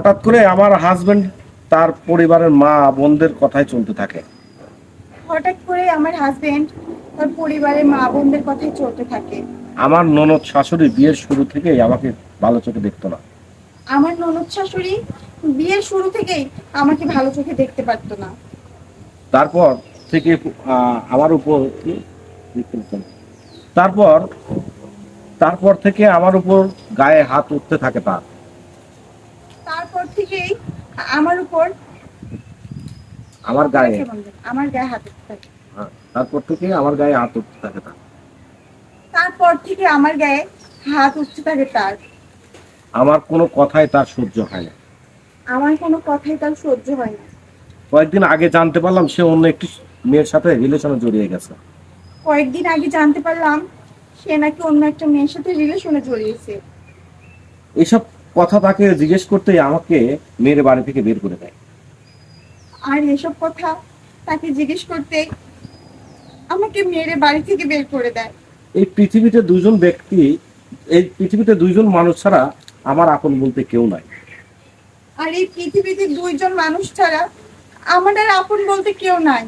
হঠাৎ করে আমার হাজবেন্ড তার পরিবারের মা বোনদের কথাই চলতে থাকে। হঠাৎ করে আমার হাজবেন্ড তার পরিবারের মা বোনদের কথাই চলতে থাকে। আমার ননদ শাশুড়ি বিয়ের শুরু থেকেই আমাকে ভালো চোখে দেখতো না। আমার ননদ শাশুড়ি বিয়ের শুরু থেকেই আমাকে ভালো চোখে দেখতে পারতো না। তারপর থেকে আহ, আমার উপর তারপর তারপর থেকে আমার উপর গায়ে হাত উঠতে থাকে তার। থেকেই আমার উপর আমার গায়ে? আমার গায়ে হাত উঠতে থাকে। হ্যাঁ, তারপর থেকে আমার গায়ে হাত উঠতে থাকে তার। তারপর থেকে আমার গায়ে হাত উঠতে থাকে তার। আমার কোনো কথাই তার সহ্য হয় না। আমার কোনো কথাই তার সহ্য হয় না। কয়েকদিন আগে জানতে পারলাম সে অন্য একটি মেয়ের সাথে রিলেশনে জড়িয়ে গেছে। কয়েকদিন আগে জানতে পারলাম সে নাকি অন্য একটা মেয়ের সাথে রিলেশনে জড়িয়েছে। এসব কথা তাকে জিজ্ঞেস করতেই আমাকে মেয়ের বাড়ি থেকে বের করে দেয়। আর এসব কথা তাকে জিজ্ঞেস করতে আমাকে মেয়ের বাড়ি থেকে বের করে দেয়। এই পৃথিবীতে দুজন ব্যক্তি এই পৃথিবীতে দুইজন মানুষ ছাড়া আমার আপন বলতে কেউ নাই। আর এই পৃথিবীতে দুইজন মানুষ ছাড়া আমার আর আপন বলতে কেউ নাই।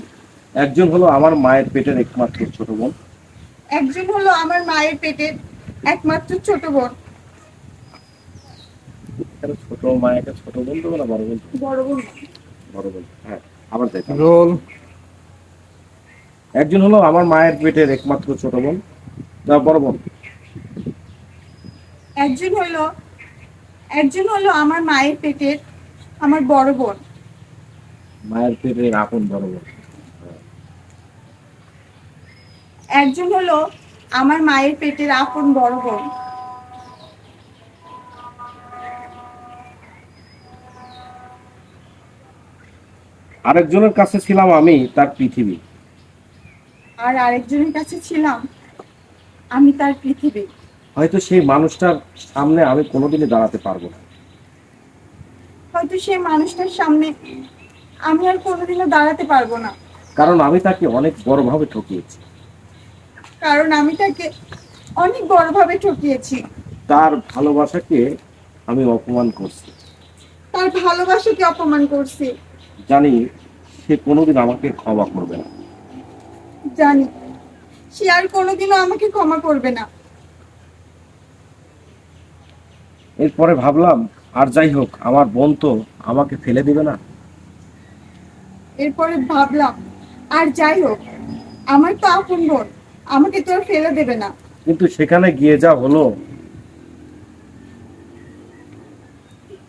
একজন হলো আমার মায়ের পেটের একমাত্র ছোট বোন। একজন হলো আমার মায়ের পেটের একমাত্র ছোট বোন। ছোট মায়ের ছোট বোন দেবো না বড় বোন? বড় বোন। বড় বোন হ্যাঁ আবার রোল। একজন হলো আমার মায়ের পেটের একমাত্র ছোট বোন না, বড় বোন? একজন হলো একজন হলো আমার মায়ের পেটের আমার বড় বোন। মায়ের পেটের আপন বড় বোন। একজন হলো আমার মায়ের পেটের আপন বড় বোন। আরেকজনের কাছে ছিলাম আমি তার পৃথিবী। আর আরেকজনের কাছে ছিলাম আমি তার পৃথিবী। হয়তো সেই মানুষটার সামনে আমি কোনোদিনই দাঁড়াতে পারব না। হয়তো সেই মানুষটার সামনে আমি আর কোনোদিনও দাঁড়াতে পারব না। কারণ আমি তাকে অনেক বড়ভাবে ঠকিয়েছি। কারণ আমি তাকে অনেক বড়ভাবে ঠকিয়েছি। তার ভালোবাসাকে আমি অপমান করছি। তার ভালোবাসাকে অপমান করছি। জানি সে কোনোদিন আমাকে ক্ষমা করবে না। জানি। সে আর কোনোদিনও আমাকে ক্ষমা করবে না। এরপরে ভাবলাম আর যাই হোক আমার বোন তো আমাকে ফেলে দিবে না। এরপরে ভাবলাম আর যাই হোক আমার তো আপন বোন আমাকে তো আর ফেলে দেবে না। কিন্তু সেখানে গিয়ে যা হলো।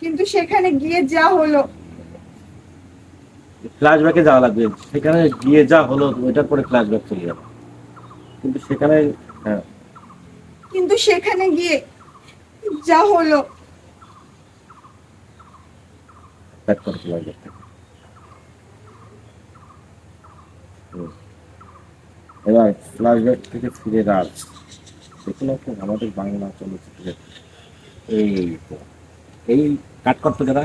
কিন্তু সেখানে গিয়ে যা হলো ফ্ল্যাশব্যাকে যাওয়া লাগবে। সেখানে গিয়ে যা হলো ওইটার পরে ফ্ল্যাশব্যাক চলে যাবে। কিন্তু সেখানে হ্যাঁ। কিন্তু সেখানে গিয়ে যা হলো। ব্যাক করে ফ্ল্যাশব্যাক থেকে। এবার ফ্ল্যাশব্যাক থেকে ফিরে রাজ দেখুন আপনি আমাদের বাংলা চলচ্চিত্রের এই এই কাট করতে যারা